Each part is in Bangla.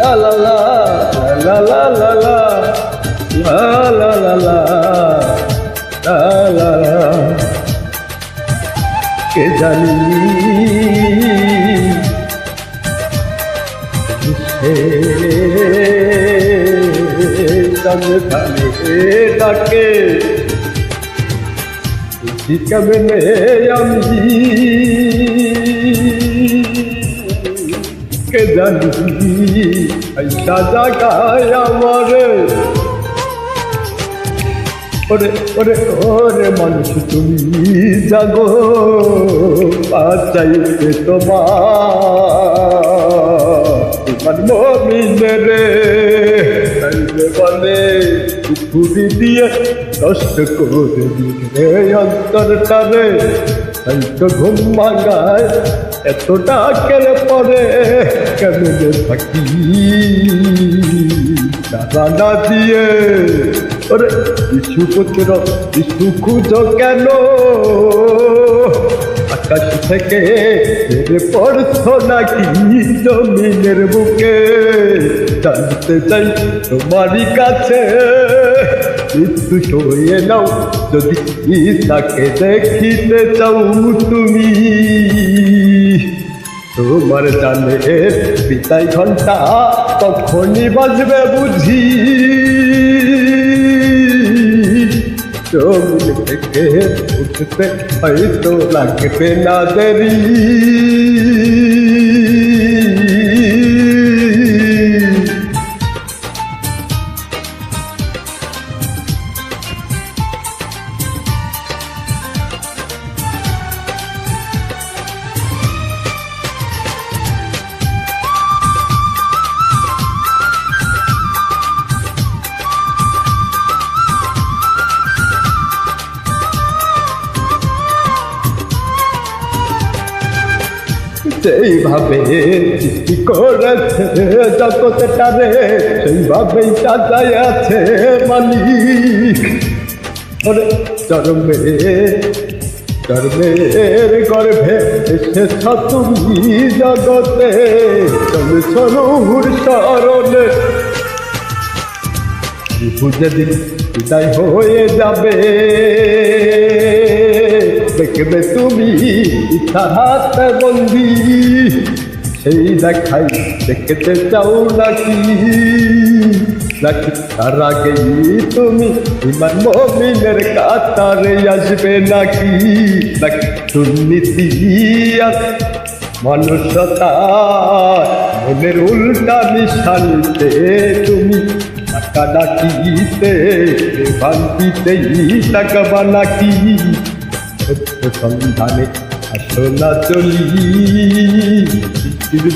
লা লা লা লা লা লা লা লা লা লা লা লা লা কে জানি ডাকে কেমনে আমি কে জানি? ऐसा জাগায় আমারে। ওরে ওরে ওরে মানুষ তুমি জাগো বাঁচাইতে তোমার। মমিনে রে বলে পুরি দিয়ে কষ্ট করে দিলে অন্তরটারে। তাই তো ঘুম ভাঙায় এতটা কেড়ে পড়ে? কেমনে থাকি? তারা না দিয়ে। ওরে বিশু পুত্র বিশু খুঁজো কেন? আকাশ থেকে পড়ছো নাকি জমিনের বুকে? জানতে চাই তোমারই কাছে। মৃত্যু সয়ে নাও। যদি তাকে দেখিতে চাও তুমি, তোমার জানের পিতাই ঘণ্টা তখনই বাজবে বুঝি। জমিন থেকে উঠতে হয়তো লাগবে না দেরি। সেইভাবে সৃষ্টি করেছে জগৎটারে সেইভাবেই সাজায় আছে মালিক। চরমে চরমের গর্ভে এসেছ তুমি জগতে চলে সরুর শরণে। বুঝে দিন বিদায় হয়ে যাবে দেখবে তুমি ইচ্ছার হাতে বন্দি। সেই দেখাই দেখতে চাও নাকি? নাকি তার আগেই তুমি ইমান মমিনের কাতারে আসবে নাকি? নাকি দুর্নীতি আর মানুষতা মনের উল্টা নিশানিতে তুমি টাকা ডাকিতে ভান্তিতেই টাকা বানাকি সত্য সন্ধানে আসনা চলি।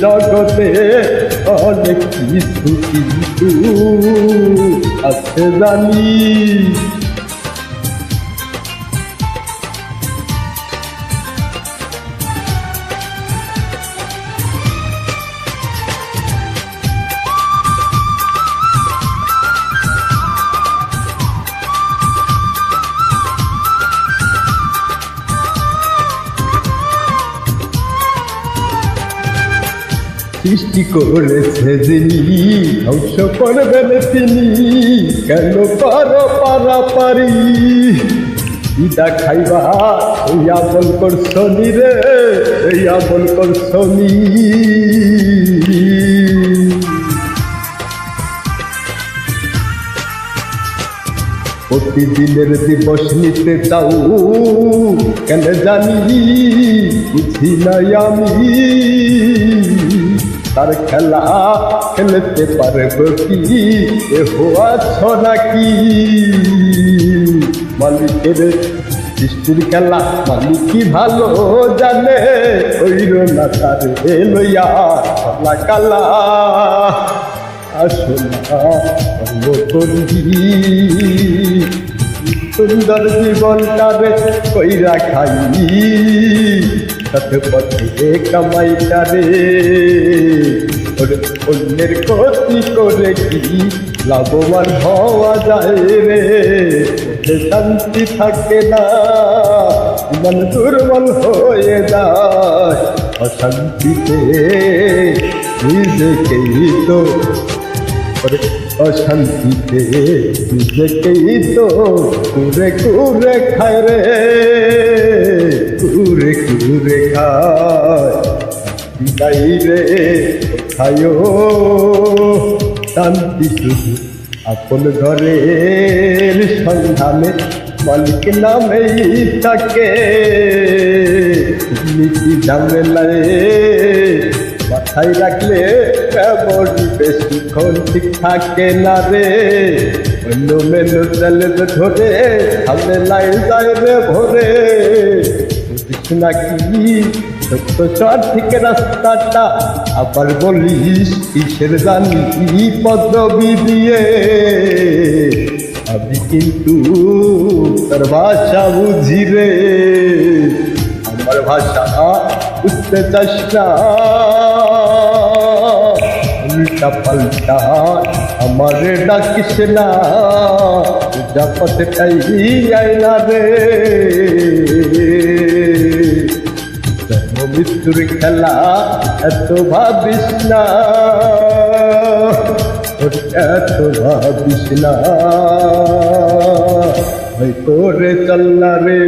জগতে অনেক কিছু কিন্তু আছে জানি। সৃষ্টি করেছে যিনি, ধ্বংস করবেন তিনি। কেন পার পারাপারি? ইদা খাইবা ইয়া বল করছনি রে ইয়া বল করছনি প্রতিদিনের দিবস নিতে চাও, কেন জানি, বুঝি নাই আমি। তার খেলা খেলতে পারব কি? এ আছ নাকি? মালিকের সৃষ্টির খেলা মালিকই ভালো জানে? ওইর না তার লইয়া খেলা কালা আসনা করি। সুন্দর জীবনটারে কইরা খাই। অন্যের ক্ষতি করে কি লাভবান হওয়া যায় রে? শান্তি থাকে না, মন দুর্বল হয়ে যায়। অশান্তিতে নিজেকেই তো ওরে অশান্তিতে নিজেকেই তো কুরে কুরে খায় রে? কুরে কুরে খায়। বিদায় রে, কোথায় শান্তি শুধু আপন ঘরের সন্ধানে মালিক নামেই থাকে নীতি ঝামেলায় মাথায় রাখলে কেমন বেশিক্ষণ ঠিক থাকে না রে? অন্য মেনু চলে ধরে সামনে লাইন যায় রে ভরে। বুঝিস নাকি? সত্য সঠিক রাস্তাটা আবার বলিস কিসের জানি পদবি দিয়ে। আমি কিন্তু তোর ভাষা বুঝি রে। আমার ভাষা বুঝতে চাস না। উল্টা পাল্টা, আমার ডাকিস না যা পথটাই আইনা রে। মৃত্যুর খেলা এত ভাবিস না, এত ভাবিস না। ওই করে চল না রে